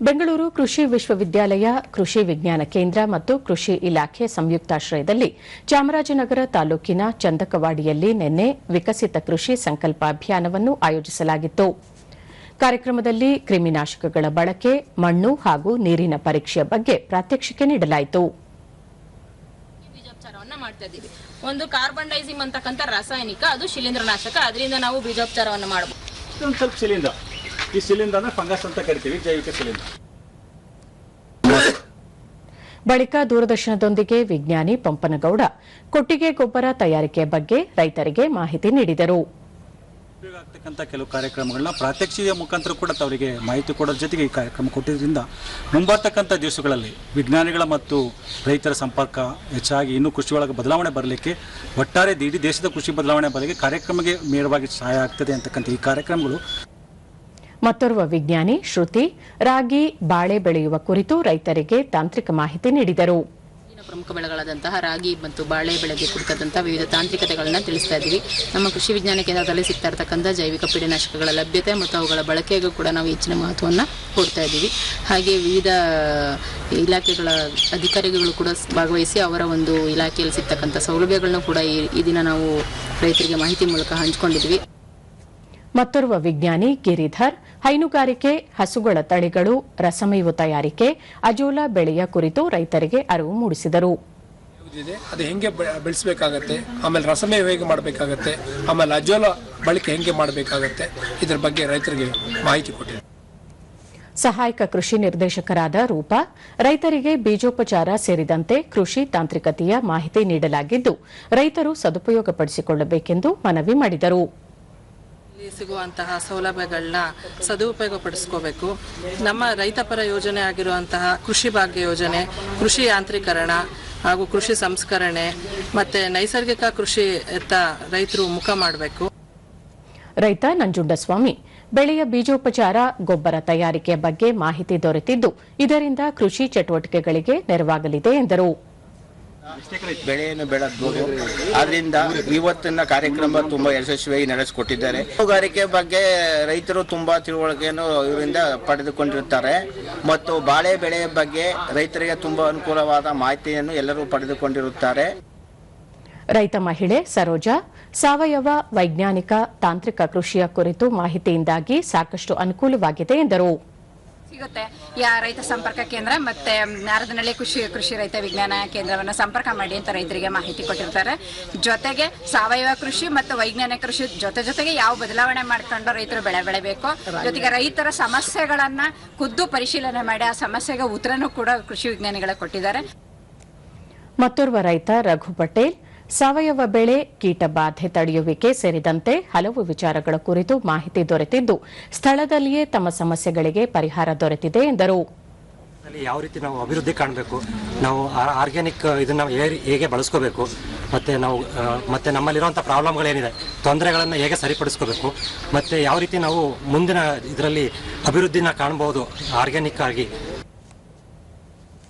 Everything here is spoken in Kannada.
ಬೆಂಗಳೂರು ಕೃಷಿ ವಿಶ್ವವಿದ್ಯಾಲಯ ಕೃಷಿ ವಿಜ್ಞಾನ ಕೇಂದ್ರ ಮತ್ತು ಕೃಷಿ ಇಲಾಖೆ ಸಂಯುಕ್ತಾಶ್ರಯದಲ್ಲಿ ಚಾಮರಾಜನಗರ ತಾಲೂಕಿನ ಚಂದಕವಾಡಿಯಲ್ಲಿ ನಿನ್ನೆ ವಿಕಸಿತ ಕೃಷಿ ಸಂಕಲ್ಪ ಅಭಿಯಾನವನ್ನು ಆಯೋಜಿಸಲಾಗಿತ್ತು. ಕಾರ್ಯಕ್ರಮದಲ್ಲಿ ಕ್ರಿಮಿನಾಶಕಗಳ ಬಳಕೆ ಮಣ್ಣು ಹಾಗೂ ನೀರಿನ ಪರೀಕ್ಷೆಯ ಬಗ್ಗೆ ಪ್ರಾತ್ಯಕ್ಷಿಕೆ ನೀಡಲಾಯಿತು. ಬೀಜೋಪಚಾರವನ್ನ ಮಾಡ್ತಾ ಇದ್ದೀವಿ. ಒಂದು ಕಾರ್ಬನ್ ಡೈಸಿಂಗ್ ಅಂತಕ್ಕಂಥ ರಾಸಾಯನಿಕ ಅದು ಶಿಲೀಂಧ್ರನಾಶಕ. ಅದರಿಂದ ನಾವು ಬೀಜೋಪಚಾರವನ್ನು ಮಾಡಬಹುದು ಇದೊಂದು ಸ್ವಲ್ಪ ಶಿಲೀಂಧ್ರ. ಈ ಸಿಲಿಂಡರ್ ಅಂದ್ರೆ ಫಂಗಸ್ ಅಂತ ಕರಿತೀವಿ ಜೈವಿಕ ಸಿಲಿಂಡರ್. ಬಳಿಕ ದೂರದರ್ಶನದೊಂದಿಗೆ ವಿಜ್ಞಾನಿ ಪಂಪನಗೌಡ ಕೊಟ್ಟಿಗೆ ಗೊಬ್ಬರ ತಯಾರಿಕೆ ಬಗ್ಗೆ ರೈತರಿಗೆ ಮಾಹಿತಿ ನೀಡಿದರು. ಆಗ್ತಕ್ಕಂಥ ಕೆಲವು ಕಾರ್ಯಕ್ರಮಗಳನ್ನ ಪ್ರಾತ್ಯಕ್ಷಿಕೆಯ ಮುಖಾಂತರ ಕೂಡ ತವರಿಗೆ ಮಾಹಿತಿ ಕೊಡೋದ್ರ ಜೊತೆಗೆ ಈ ಕಾರ್ಯಕ್ರಮ ಕೊಟ್ಟಿದ್ದರಿಂದ ಮುಂಬರ್ತಕ್ಕಂಥ ದಿವಸಗಳಲ್ಲಿ ವಿಜ್ಞಾನಿಗಳ ಮತ್ತು ರೈತರ ಸಂಪರ್ಕ ಹೆಚ್ಚಾಗಿ ಇನ್ನೂ ಕೃಷಿ ಒಳಗೆ ಬದಲಾವಣೆ ಬರಲಿಕ್ಕೆ ಒಟ್ಟಾರೆ ಇಡೀ ದೇಶದ ಕೃಷಿ ಬದಲಾವಣೆ ಬರಲಿಕ್ಕೆ ಕಾರ್ಯಕ್ರಮಕ್ಕೆ ನೇರವಾಗಿ ಸಹಾಯ ಆಗ್ತದೆ ಅಂತಕ್ಕಂಥ ಈ ಕಾರ್ಯಕ್ರಮಗಳು ಮತ್ತೋರ್ವ ವಿಜ್ಞಾನಿ ಶ್ರುತಿ, ರಾಗಿ, ಬಾಳೆ ಬೆಳೆಯುವ ಕುರಿತು ರೈತರಿಗೆ ತಾಂತ್ರಿಕ ಮಾಹಿತಿ ನೀಡಿದರು. ಪ್ರಮುಖ ಬೆಳೆಗಳಾದಂತಹ ರಾಗಿ ಮತ್ತು ಬಾಳೆ ಬೆಳೆಗೆ ಕುರಿತಾದಂತಹ ವಿವಿಧ ತಾಂತ್ರಿಕತೆಗಳನ್ನ ತಿಳಿಸ್ತಾ ಇದ್ದೀವಿ. ನಮ್ಮ ಕೃಷಿ ವಿಜ್ಞಾನ ಕೇಂದ್ರದಲ್ಲಿ ಸಿಗ್ತಾ ಇರತಕ್ಕಂಥ ಜೈವಿಕ ಪೀಡನಾಶಕಗಳ ಲಭ್ಯತೆ ಮತ್ತು ಅವುಗಳ ಬಳಕೆಗೂ ಕೂಡ ನಾವು ಹೆಚ್ಚಿನ ಮಹತ್ವವನ್ನು ಕೊಡ್ತಾ ಇದ್ದೀವಿ. ಹಾಗೆ ವಿವಿಧ ಇಲಾಖೆಗಳ ಅಧಿಕಾರಿಗಳು ಕೂಡ ಭಾಗವಹಿಸಿ ಅವರ ಒಂದು ಇಲಾಖೆಯಲ್ಲಿ ಸಿಗ್ತಕ್ಕಂಥ ಸೌಲಭ್ಯಗಳನ್ನ ಕೂಡ ಈ ದಿನ ನಾವು ರೈತರಿಗೆ ಮಾಹಿತಿ ಮೂಲಕ ಹಂಚಿಕೊಂಡಿದ್ವಿ. ಮತ್ತೋರ್ವ ವಿಜ್ಞಾನಿ ಗಿರಿಧರ್ ಹೈನುಗಾರಿಕೆ ಹಸುಗಳ ತಳಿಗಳು ರಸಮೇವು ತಯಾರಿಕೆ ಅಜೋಲಾ ಬೆಳೆಯ ಕುರಿತು ರೈತರಿಗೆ ಅರಿವು ಮೂಡಿಸಿದರು. ಇದೆ. ಅದು ಹೆಂಗೆ ಬೆಳೆಸಬೇಕಾಗತ್ತೆ ಆಮೇಲೆ ರಸಮೇವು ಹೇಗೆ ಮಾಡಬೇಕಾಗತ್ತೆ ಆಮೇಲೆ ಅಜೋಲ ಬಳಕೆ ಹೆಂಗೆ ಮಾಡಬೇಕಾಗತ್ತೆ ಇದರ ಬಗ್ಗೆ ರೈತರಿಗೆ ಮಾಹಿತಿ ಕೊಟ್ಟಿದೆ ಸಹಾಯಕ ಕೃಷಿ ನಿರ್ದೇಶಕರಾದ ರೂಪಾ ರೈತರಿಗೆ ಬೀಜೋಪಚಾರ ಸೇರಿದಂತೆ ಕೃಷಿ ತಾಂತ್ರಿಕತೆಯ ಮಾಹಿತಿ ನೀಡಲಾಗಿದ್ದು ರೈತರು ಸದುಪಯೋಗಪಡಿಸಿಕೊಳ್ಳಬೇಕೆಂದು ಮನವಿ ಮಾಡಿದರು. ಸಿಗುವಂತಹ ಸೌಲಭ್ಯಗಳನ್ನ ಸದುಪಯೋಗಪಡಿಸ್ಕೋಬೇಕು. ನಮ್ಮ ರೈತಪರ ಯೋಜನೆ ಆಗಿರುವಂತಹ ಕೃಷಿ ಭಾಗ್ಯ ಯೋಜನೆ, ಕೃಷಿ ಯಾಂತ್ರೀಕರಣ ಹಾಗೂ ಕೃಷಿ ಸಂಸ್ಕರಣೆ ಮತ್ತೆ ನೈಸರ್ಗಿಕ ಕೃಷಿ ಎತ್ತ ರೈತರು ಮುಖ ಮಾಡಬೇಕು. ರೈತ ನಂಜುಂಡಸ್ವಾಮಿ, ಬೆಳೆಯ ಬೀಜೋಪಚಾರ, ಗೊಬ್ಬರ ತಯಾರಿಕೆ ಬಗ್ಗೆ ಮಾಹಿತಿ ದೊರೆತಿದ್ದು ಇದರಿಂದ ಕೃಷಿ ಚಟುವಟಿಕೆಗಳಿಗೆ ನೆರವಾಗಲಿದೆ ಎಂದರು. ಬೆಳೆಯನ್ನು ಬೆಳೆದ್ಬೋದು ಆದ್ರಿಂದ ಇವತ್ತಿನ ಕಾರ್ಯಕ್ರಮ ತುಂಬಾ ಯಶಸ್ವಿಯಾಗಿ ನಡೆಸಿಕೊಟ್ಟಿದ್ದಾರೆ. ಹೂಗಾರಿಕೆ ಬಗ್ಗೆ ರೈತರು ತುಂಬಾ ತಿಳುವಳಿಕೆಯನ್ನು ಇವರಿಂದ ಪಡೆದುಕೊಂಡಿರುತ್ತಾರೆ. ಮತ್ತು ಬಾಳೆ ಬೆಳೆಯ ಬಗ್ಗೆ ರೈತರಿಗೆ ತುಂಬಾ ಅನುಕೂಲವಾದ ಮಾಹಿತಿಯನ್ನು ಎಲ್ಲರೂ ಪಡೆದುಕೊಂಡಿರುತ್ತಾರೆ. ರೈತ ಮಹಿಳೆ ಸರೋಜಾ, ಸಾವಯವ ವೈಜ್ಞಾನಿಕ ತಾಂತ್ರಿಕ ಕೃಷಿಯ ಕುರಿತು ಮಾಹಿತಿಯಿಂದಾಗಿ ಸಾಕಷ್ಟು ಅನುಕೂಲವಾಗಿದೆ ಎಂದರು. ಸಿಗುತ್ತೆ. ಯಾ ರೈತ ಸಂಪರ್ಕ ಕೇಂದ್ರ ಮತ್ತೆ ನಾರದನಹಳ್ಳಿ ಕೃಷಿ ಕೃಷಿ ರೈತ ವಿಜ್ಞಾನ ಕೇಂದ್ರವನ್ನ ಸಂಪರ್ಕ ಮಾಡಿ ಅಂತ ರೈತರಿಗೆ ಮಾಹಿತಿ ಕೊಟ್ಟಿರ್ತಾರೆ. ಜೊತೆಗೆ ಸಾವಯವ ಕೃಷಿ ಮತ್ತು ವೈಜ್ಞಾನಿಕ ಕೃಷಿ ಜೊತೆ ಜೊತೆಗೆ ಯಾವ ಬದಲಾವಣೆ ಮಾಡ್ಕೊಂಡು ರೈತರು ಬೆಳೆ ಬೆಳೆಬೇಕು. ಜೊತೆಗೆ ರೈತರ ಸಮಸ್ಯೆಗಳನ್ನ ಖುದ್ದು ಪರಿಶೀಲನೆ ಮಾಡಿ, ಆ ಸಮಸ್ಯೆಗೆ ಉತ್ತರನೂ ಕೂಡ ಕೃಷಿ ವಿಜ್ಞಾನಿಗಳ ಕೊಟ್ಟಿದ್ದಾರೆ. ಮತ್ತೋರ್ವ ರೈತ ರಘು ಪಟೇಲ್. ಸಾವಯವ ಬೆಳೆ ಕೀಟ ಬಾಧೆ ತಡೆಯುವಿಕೆ ಸೇರಿದಂತೆ ಹಲವು ವಿಚಾರಗಳ ಕುರಿತು ಮಾಹಿತಿ ದೊರೆತಿದ್ದು ಸ್ಥಳದಲ್ಲಿಯೇ ತಮ್ಮ ಸಮಸ್ಯೆಗಳಿಗೆ ಪರಿಹಾರ ದೊರೆತಿದೆ ಎಂದರು. ಯಾವ ರೀತಿ ನಾವು ಅಭಿವೃದ್ಧಿ ಕಾಣಬೇಕು? ನಾವು ಆರ್ಗ್ಯಾನಿಕ್ ಇದನ್ನ ಹೇಗೆ ಬಳಸ್ಕೋಬೇಕು? ಮತ್ತೆ ನಾವು ಮತ್ತೆ ಮತ್ತೆ ನಮ್ಮಲ್ಲಿರುವಂಥ ಪ್ರಾಬ್ಲಮ್ಗಳೇನಿದೆ? ತೊಂದರೆಗಳನ್ನು ಹೇಗೆ ಸರಿಪಡಿಸ್ಕೋಬೇಕು? ಮತ್ತೆ ಯಾವ ರೀತಿ ನಾವು ಮುಂದಿನ ಇದರಲ್ಲಿ ಅಭಿವೃದ್ಧಿನ ಕಾಣಬಹುದು ಆರ್ಗ್ಯಾನಿಕ್ ಆಗಿ